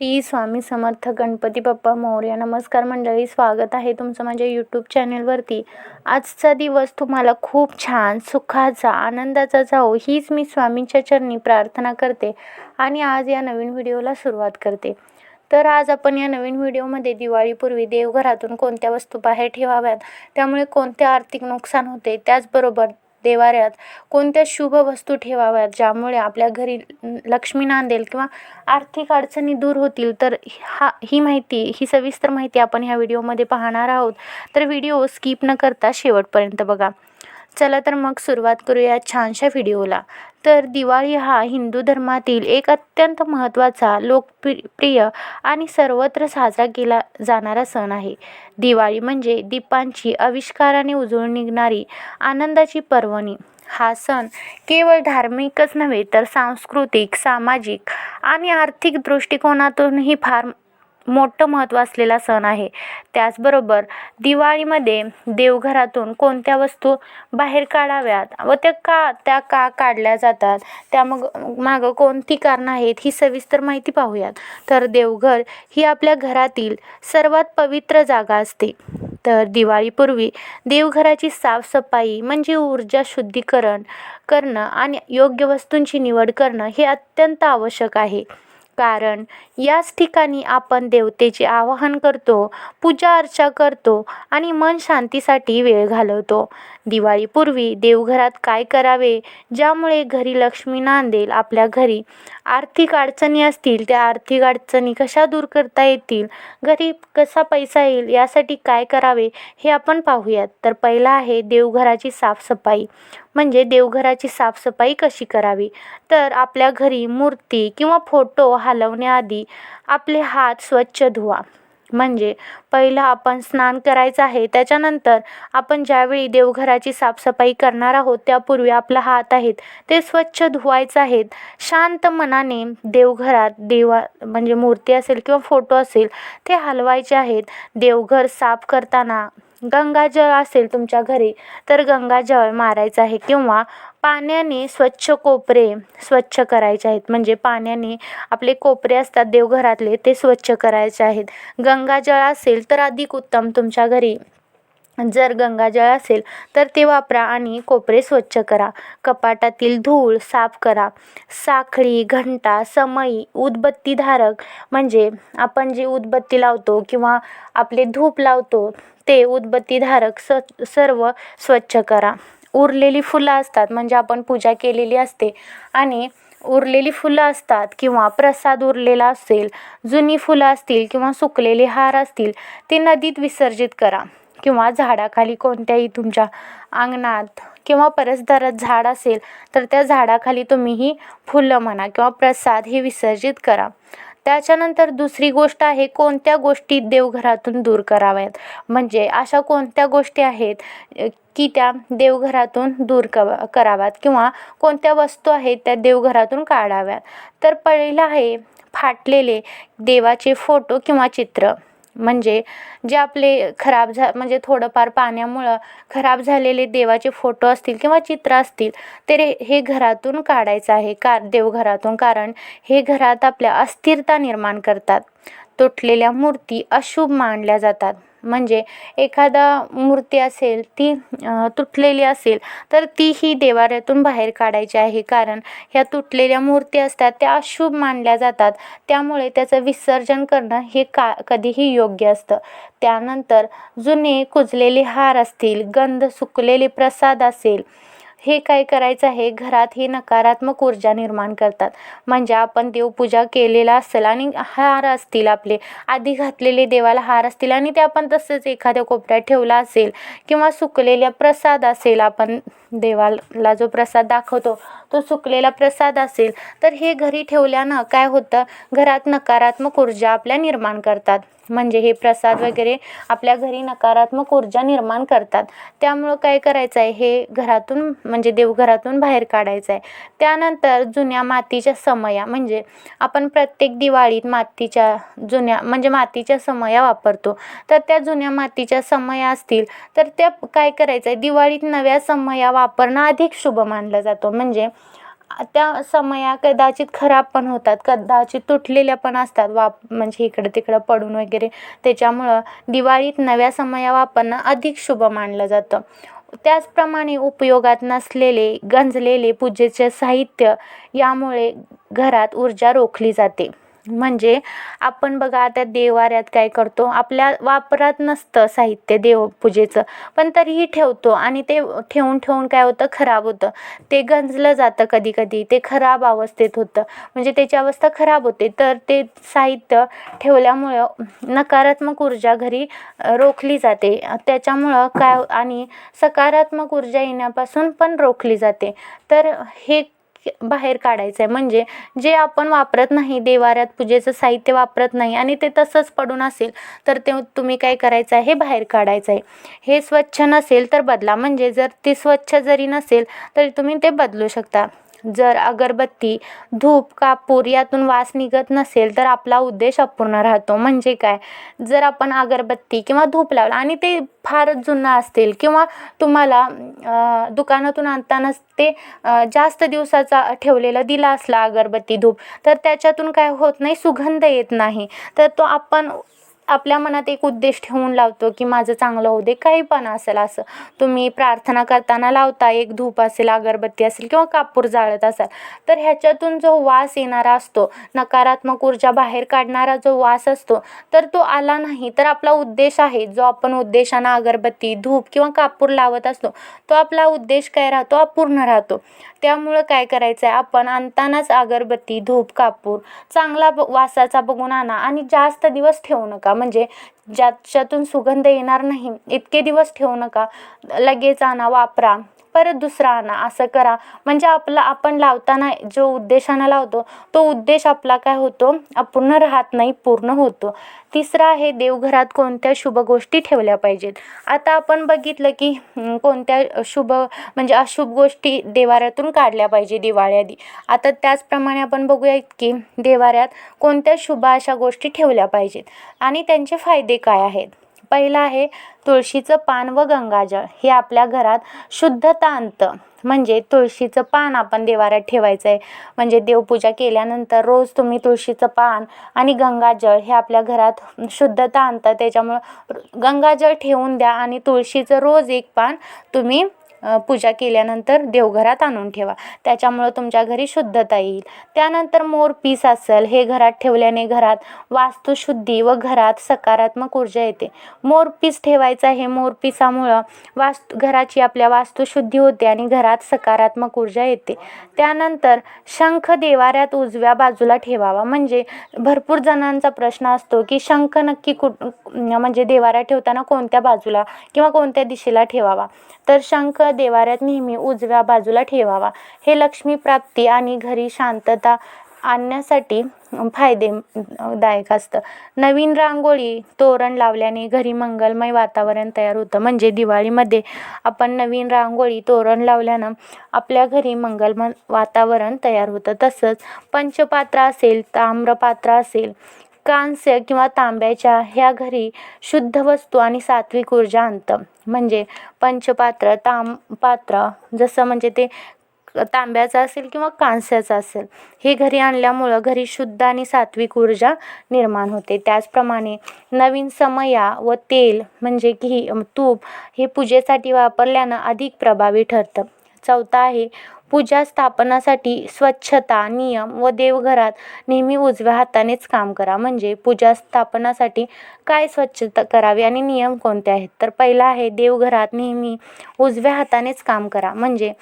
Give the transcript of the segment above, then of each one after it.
श्री स्वामी समर्थ गणपती बाप्पा मौर्य नमस्कार मंडळी स्वागत आहे तुमचं माझ्या यूट्यूब चॅनलवरती आजचा दिवस तुम्हाला खूप छान सुखाचा आनंदाचा जाओ हीच मी स्वामींच्या चरणी प्रार्थना करते आणि आज या नवीन व्हिडिओला सुरुवात करते. तर आज आपण या नवीन व्हिडिओमध्ये दिवाळीपूर्वी देवघरातून कोणत्या वस्तू बाहेर ठेवाव्यात त्यामुळे कोणते आर्थिक नुकसान होते त्याचबरोबर देवाऱ्यात कोणत्या शुभ वस्तू ठेवाव्यात ज्यामुळे आपल्या घरी लक्ष्मी नांदेल किंवा आर्थिक अडचणी दूर होतील? तर हा ही माहिती ही सविस्तर माहिती आपण ह्या व्हिडिओमध्ये पाहणार आहोत. तर व्हिडिओ स्किप न करता शेवटपर्यंत बघा. चला तर मग सुरुवात करूया छानशा व्हिडिओला. तर दिवाळी हा हिंदू धर्मातील एक अत्यंत महत्त्वाचा लोकप्रिय प्रिय आणि सर्वत्र साजरा केला जाणारा सण आहे. दिवाळी म्हणजे दीपांची आविष्काराने उजळून निघणारी आनंदाची पर्वणी. हा सण केवळ धार्मिकच नव्हे तर सांस्कृतिक सामाजिक आणि आर्थिक दृष्टिकोनातूनही फार मोठं महत्त्व असलेला सण आहे. त्याचबरोबर दिवाळीमध्ये देवघरातून कोणत्या वस्तू बाहेर काढाव्यात व त्या का त्या का काढल्या जातात? त्या मग मागं कोणती कारणं आहेत? ही सविस्तर माहिती पाहूयात. तर देवघर ही आपल्या घरातील सर्वात पवित्र जागा असते. तर दिवाळीपूर्वी देवघराची साफसफाई म्हणजे ऊर्जा शुद्धीकरण करणं आणि योग्य वस्तूंची निवड करणं हे अत्यंत आवश्यक आहे. कारण याच ठिकाणी आपण देवतेचे आवाहन करतो पूजा अर्चा करतो आणि मन शांतीसाठी वेळ घालवतो. दिवाळीपूर्वी देवघरात काय करावे? ज्यामुळे घरी लक्ष्मी नांदेल आपल्या घरी. आर्थिक अडचणी असतील त्या आर्थिक अडचणी कशा दूर करता येतील? घरी कसा पैसा येईल? यासाठी काय करावे? हे आपण पाहूयात. तर पहिला आहे देवघराची साफसफाई. म्हणजे देवघराची साफसफाई कशी करावी? तर आपल्या घरी मूर्ती किंवा फोटो हलवण्याआधी आपले हात स्वच्छ धुवा. म्हणजे पहिलं आपण स्नान करायचं आहे त्याच्यानंतर आपण ज्यावेळी देवघराची साफसफाई करणार आहोत त्यापूर्वी आपला हात आहेत ते स्वच्छ धुवायचं आहेत. शांत मनाने देवघरात देवा म्हणजे मूर्ती असेल किंवा फोटो असेल ते हलवायचे आहेत. देवघर साफ करताना गंगाजळ असेल तुमच्या घरी तर गंगाजळ मारायचं आहे किंवा पाण्याने स्वच्छ कोपरे स्वच्छ करायचे आहेत. म्हणजे पाण्याने आपले कोपरे असतात देवघरातले ते स्वच्छ करायचे आहेत. गंगाजळ असेल तर अधिक उत्तम तुमच्या घरी. जर गंगाजळ असेल तर ते वापरा आणि कोपरे स्वच्छ करा. कपाटातील धूळ साफ करा. साखळी घंटा समई उदबत्तीधारक म्हणजे आपण जे उदबत्ती लावतो किंवा आपले धूप लावतो ते उदबत्तीधारक स सर्व स्वच्छ करा. उरलेली फुलं असतात म्हणजे आपण पूजा केलेली असते. आणि उरलेली फुलं असतात किंवा प्रसाद उरलेला असेल जुनी फुलं असतील किंवा सुकलेले हार असतील ते नदीत विसर्जित करा. किंवा झाडाखाली कोणत्याही तुमच्या अंगणात किंवा परसदारात झाड असेल तर त्या झाडाखाली तुम्ही ही फुलं म्हणा किंवा प्रसाद हे विसर्जित करा. त्याच्यानंतर दुसरी गोष्ट आहे कोणत्या गोष्टी देवघरातून दूर कराव्यात? म्हणजे अशा कोणत्या गोष्टी आहेत की त्या देवघरातून दूर क कराव्यात किंवा कोणत्या वस्तू आहेत त्या देवघरातून काढाव्यात? तर पहिलं आहे फाटलेले देवाचे फोटो किंवा चित्र. म्हणजे जे आपले खराब झा म्हणजे थोडंफार पाण्यामुळं खराब झालेले देवाचे फोटो असतील किंवा चित्र असतील तर हे घरातून काढायचं आहे का देवघरातून. कारण हे घरात आपल्या अस्थिरता निर्माण करतात. तुटलेल्या मूर्ती अशुभ मानल्या जातात. म्हणजे एखादा मूर्ती असेल ती तुटलेली असेल तर ती ही देवाऱ्यातून बाहेर काढायची आहे. कारण ह्या तुटलेल्या मूर्ती असतात त्या अशुभ मानल्या जातात. त्यामुळे त्याचं विसर्जन करणं हे का कधीही योग्य असतं. त्यानंतर जुने कुजलेले हार असतील गंध सुकलेले प्रसाद असेल हे काय करायचं आहे? घरात ही नकारात्मक ऊर्जा निर्माण करतात. म्हणजे आपण देवपूजा केलेला असेल आणि हार असतील आपले. आधी घातलेले देवाला हार असतील आणि ते आपण तसंच एखाद्या कोपऱ्यात ठेवला असेल किंवा सुकलेल्या प्रसाद असेल आपण देवाला जो प्रसाद दाखवतो तो सुकलेला प्रसाद असेल तर हे घरी ठेवल्यानं काय होतं? घरात नकारात्मक ऊर्जा आपल्या निर्माण करतात. म्हणजे हे प्रसाद वगैरे आपल्या घरी नकारात्मक ऊर्जा निर्माण करतात. त्यामुळं काय करायचं आहे? हे घरातून म्हणजे देवघरातून बाहेर काढायचं आहे त्यानंतर जुन्या मातीच्या समया म्हणजे आपण प्रत्येक दिवाळीत मातीच्या जुन्या म्हणजे मातीच्या समया वापरतो. तर त्या जुन्या मातीच्या समया असतील तर त्या काय करायचं आहे दिवाळीत नव्या समया वापरणं अधिक शुभ मानलं जातो. म्हणजे त्या समया कदाचित खराब पण होतात कदाचित तुटलेल्या पण असतात वाप म्हणजे इकडं तिकडं पडून वगैरे. त्याच्यामुळं दिवाळीत नव्या समया वापरणं अधिक शुभ मानलं जातं. त्याचप्रमाणे उपयोगात नसलेले गंजलेले पूजेचे साहित्य यामुळे घरात ऊर्जा रोखली जाते. म्हणजे आपण बघा आता देवाऱ्यात काय करतो? आपल्या वापरात नसतं साहित्य देवपूजेचं. पण तरीही ठेवतो आणि ते ठेवून ठेवून काय होतं? खराब होतं. ते गंजलं जातं कधी कधी ते खराब अवस्थेत होतं. म्हणजे त्याची अवस्था खराब होते. तर ते साहित्य ठेवल्यामुळं नकारात्मक ऊर्जा घरी रोखली जाते. त्याच्यामुळं काय आणि सकारात्मक ऊर्जा येण्यापासून पण रोखली जाते. तर हे बाहेर काढायचं आहे म्हणजे जे आपण वापरत नाही देवाऱ्यात पूजेचं साहित्य वापरत नाही आणि ते तसंच पडून असेल तर ते तुम्ही काय करायचं आहे हे बाहेर काढायचं आहे हे स्वच्छ नसेल तर बदला. म्हणजे जर ते स्वच्छ जरी नसेल तरी तुम्ही ते बदलू शकता. जर अगरबत्ती धूप कापूर यातून वास निघत नसेल तर आपला उद्देश अपूर्ण राहतो. म्हणजे काय? जर आपण अगरबत्ती किंवा धूप लावला आणि ते फारच जुनं असतील किंवा तुम्हाला दुकानातून आणतानाच ते जास्त दिवसाचा ठेवलेला दिला असला अगरबत्ती धूप तर त्याच्यातून काय होत नाही सुगंध येत नाही. तर तो आपण आपल्या मनात एक उद्देश ठेवून लावतो की माझं चांगलं होऊ दे काही पण असेल असं. तुम्ही प्रार्थना करताना लावता एक धूप असेल अगरबत्ती असेल किंवा कापूर जाळत असाल तर ह्याच्यातून जो वास येणारा असतो नकारात्मक ऊर्जा बाहेर काढणारा जो वास असतो तर तो आला नाही. तर आपला उद्देश आहे जो आपण उद्देशानं अगरबत्ती धूप किंवा कापूर लावत असतो तो आपला उद्देश काय राहतो? अपूर्ण राहतो. त्यामुळं काय करायचं आहे आपण आणतानाच अगरबत्ती धूप कापूर चांगला वासाचा बघून आणा आणि जास्त दिवस ठेवू नका. म्हणजे ज्याच्यातून सुगंध येणार नाही इतके दिवस ठेवू नका. लगेच आणा वापरा. परत दुसरा आणा असं करा. म्हणजे आपला आपण लावताना जो उद्देशानं लावतो तो उद्देश आपला काय होतो? अपूर्ण राहत नाही पूर्ण होतो. तिसरा आहे देवघरात कोणत्या शुभ गोष्टी ठेवल्या पाहिजेत? आता आपण बघितलं की कोणत्या शुभ म्हणजे अशुभ गोष्टी देवाऱ्यातून काढल्या पाहिजे दिवाळी आधी. आता त्याचप्रमाणे आपण बघूयात की देवाऱ्यात कोणत्या शुभ अशा गोष्टी ठेवल्या पाहिजेत? आणि त्यांचे फायदे काय आहेत? पहिलं आहे तुळशीचं पान व गंगाजळ. हे आपल्या घरात शुद्धता आणतं. म्हणजे तुळशीचं पान आपण देवाऱ्यात ठेवायचं आहे म्हणजे देवपूजा केल्यानंतर रोज तुम्ही तुळशीचं पान आणि गंगाजळ हे आपल्या घरात शुद्धता आणतं. त्याच्यामुळं गंगाजळ ठेवून द्या आणि तुळशीचं रोज एक पान तुम्ही पूजा केल्यानंतर देवघरात आणून ठेवा. त्याच्यामुळं तुमच्या घरी शुद्धता येईल. त्यानंतर मोरपीस असेल हे घरात ठेवल्याने घरात वास्तुशुद्धी व घरात सकारात्मक ऊर्जा येते. मोरपीस ठेवायचं आहे मोरपिसामुळं वास्तू घराची आपल्या वास्तुशुद्धी होते आणि घरात सकारात्मक ऊर्जा येते. त्यानंतर शंख देवाऱ्यात उजव्या बाजूला ठेवावा. म्हणजे भरपूर जणांचा प्रश्न असतो की शंख नक्की कुठ म्हणजे देवाऱ्या ठेवताना कोणत्या बाजूला किंवा कोणत्या दिशेला ठेवावा? तर शंख देवाऱ्यात नेहमी उजव्या बाजूला ठेवावा. हे लक्ष्मी प्राप्ती आणि घरी शांतता आणण्यासाठी फायदेदायक असतं. नवीन रांगोळी तोरण लावल्याने घरी मंगलमय वातावरण तयार होतं. म्हणजे दिवाळीमध्ये आपण नवीन रांगोळी तोरण लावल्यानं आपल्या घरी मंगलमय वातावरण तयार होतं. तसंच पंचपात्र असेल ताम्रपात्र असेल कांस्य किंवा तांब्याच्या ह्या घरी शुद्ध वस्तू आणि सात्विक ऊर्जा आणतं. म्हणजे पंचपात्र ताम पात्र जसं म्हणजे ते तांब्याचं असेल किंवा कांस्याचं असेल हे घरी आणल्यामुळं घरी शुद्ध आणि सात्विक ऊर्जा निर्माण होते. त्याचप्रमाणे नवीन समया व तेल म्हणजे घी तूप हे पूजेसाठी वापरल्यानं अधिक प्रभावी ठरतं. चौथा आहे पूजा स्थापनासाठी स्वच्छता नियम व देवघरात नेहमी उजव्या हातानेच काम करा. म्हणजे पूजा स्थापनासाठी काय स्वच्छता करावी आणि नियम कोणते आहेत? तर पहिला आहे देवघरात नेहमी उजव्या हातानेच काम करा. म्हणजे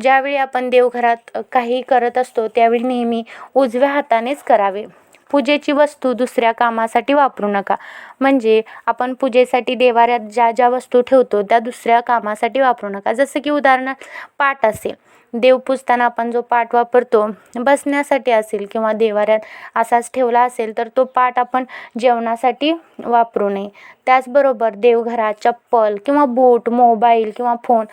ज्यावेळी आपण देवघरात काही करत असतो त्यावेळी नेहमी उजव्या हातानेच करावे. पूजेची वस्तू दुसऱ्या कामासाठी वापरू नका. म्हणजे आपण पूजेसाठी देवाऱ्यात ज्या ज्या वस्तू ठेवतो त्या दुसऱ्या कामासाठी वापरू नका. जसं की उदाहरणार्थ पाट असेल. देव पुजताना आपण जो पाट वापरतो बसण्यासाठी असेल किंवा देवाऱ्यात असाच ठेवला असेल तर तो पाट आपण जेवणासाठी वापरू नये. त्याचबरोबर देवघरात चप्पल किंवा बूट मोबाईल किंवा फोन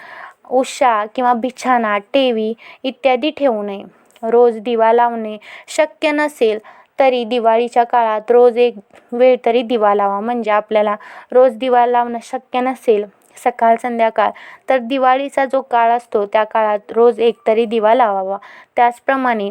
उषा किंवा बिछाना टेवी इत्यादी ठेवू नये. रोज दिवा लावणे शक्य नसेल तरी दिवाळीच्या काळात रोज एक वेळ तरी दिवा लावा. म्हणजे आपल्याला रोज दिवा लावणं शक्य नसेल. सकाळ संध्याकाळ. तर दिवाळीचा जो काळ असतो त्या काळात रोज एकतरी दिवा लावावा. त्याचप्रमाणे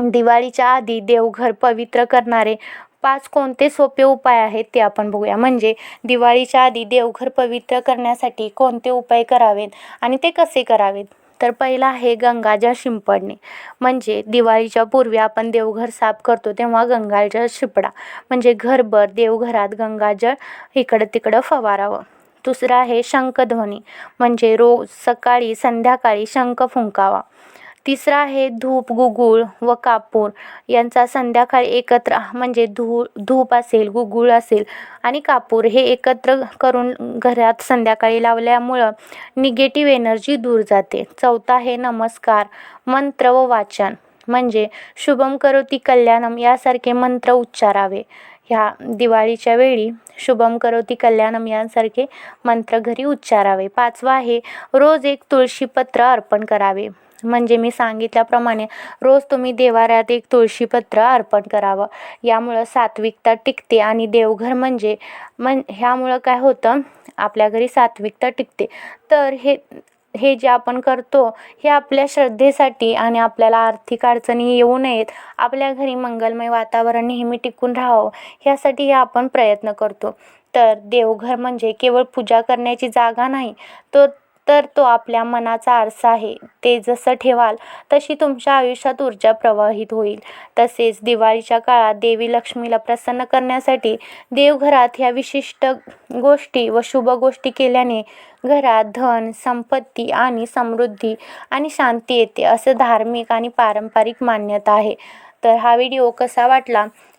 दिवाळीच्या आधी देवघर पवित्र करणारे पाच कोणते सोपे उपाय आहेत ते आपण बघूया. म्हणजे दिवाळीच्या आधी देवघर पवित्र करण्यासाठी कोणते उपाय करावेत आणि ते कसे करावेत? तर पहिला आहे गंगाजळ शिंपडणे. म्हणजे दिवाळीच्या पूर्वी आपण देवघर साफ करतो तेव्हा गंगाजळ शिंपडा. म्हणजे घरभर देवघरात गंगाजळ इकडं तिकडं फवारावं. दुसरं आहे शंखध्वनी म्हणजे रोज सकाळी संध्याकाळी शंख फुंकावा. तिसरा आहे धूप गुगूळ व कापूर यांचा संध्याकाळी एकत्र म्हणजे धू धूप असेल गुगुळ असेल आणि कापूर हे एकत्र करून घरात संध्याकाळी लावल्यामुळं निगेटिव्ह एनर्जी दूर जाते. चौथा आहे नमस्कार मंत्र व वाचन म्हणजे शुभम करोती कल्याणम यासारखे मंत्र उच्चारावे. ह्या दिवाळीच्या वेळी शुभम करोती कल्याणम यांसारखे मंत्र घरी उच्चारावे. पाचवा आहे रोज एक तुळशीपत्र अर्पण करावे. म्हणजे मी सांगितल्याप्रमाणे रोज तुम्ही देवाऱ्यात एक तुळशीपत्र अर्पण करावं. यामुळं सात्विकता टिकते आणि देवघर म्हणजे मन ह्यामुळं काय होतं? आपल्या घरी सात्विकता टिकते. तर हे हे जे आपण करतो हे आपल्या श्रद्धेसाठी आणि आपल्याला आर्थिक अडचणी येऊ नयेत. आपल्या घरी मंगलमय वातावरण नेहमी टिकून राहावं ह्यासाठी हे आपण प्रयत्न करतो. तर देवघर म्हणजे केवळ पूजा करण्याची जागा नाही तर तर तो आपल्या मनाचा आरसा आहे. ते जसं ठेवाल तशी तुमच्या आयुष्यात ऊर्जा प्रवाहित होईल. तसेच दिवाळीच्या काळात देवी लक्ष्मीला प्रसन्न करण्यासाठी देवघरात ह्या विशिष्ट गोष्टी व शुभ गोष्टी केल्याने घरात धन संपत्ती आणि समृद्धी आणि शांती येते असं धार्मिक आणि पारंपरिक मान्यता आहे. तर हा व्हिडिओ कसा वाटला?